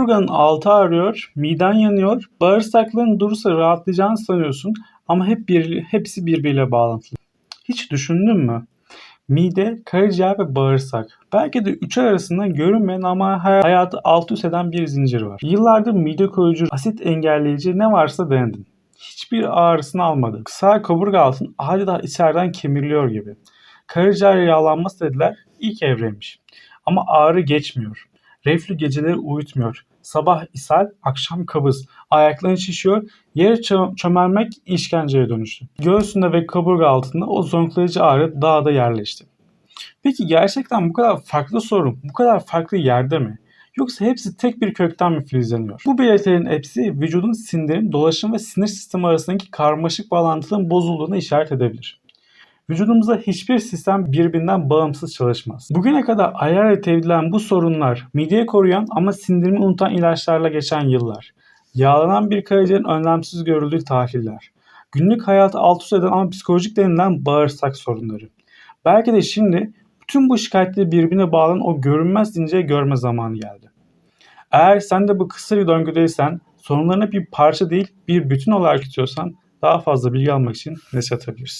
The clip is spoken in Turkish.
Kaburganın altı ağrıyor, miden yanıyor, bağırsakların durursa rahatlayacağını sanıyorsun ama hep bir, hepsi birbiriyle bağlantılı. Hiç düşündün mü? Mide, karaciğer ve bağırsak. Belki de üçü arasında görünmeyen ama hay- hayatı alt üst eden bir zincir var. Yıllardır mide koruyucu, asit engelleyici ne varsa denedin. Hiçbir ağrısını almadı. Sağ kaburga altın adeta içeriden kemiriliyor gibi. Karaciğer yağlanması dediler ilk evreymiş. Ama ağrı geçmiyor. Reflü geceleri uyutmuyor. Sabah ishal, akşam kabız. Ayakların şişiyor. Yere çö- çömelmek işkenceye dönüştü. Göğsünde ve kaburga altında o zonklayıcı ağrı daha da yerleşti. Peki gerçekten bu kadar farklı sorun, bu kadar farklı yerde mi? Yoksa hepsi tek bir kökten mi filizleniyor? Bu belirtilerin hepsi vücudun sindirim, dolaşım ve sinir sistemi arasındaki karmaşık bağlantının bozulduğuna işaret edebilir. Vücudumuzda hiçbir sistem birbirinden bağımsız çalışmaz. Bugüne kadar ayar edilen bu sorunlar, mideyi koruyan ama sindirimi unutan ilaçlarla geçen yıllar, yağlanan bir karaciğerin önlemsiz görüldüğü tahliller, günlük hayatı alt üst eden ama psikolojik denilen bağırsak sorunları. Belki de şimdi bütün bu şikayetleri birbirine bağlanan o görünmez zinciri görme zamanı geldi. Eğer sen de bu kısır döngüdeysen, sorunlarını bir parça değil bir bütün olarak tutuyorsan daha fazla bilgi almak için mesaj atabilirsin.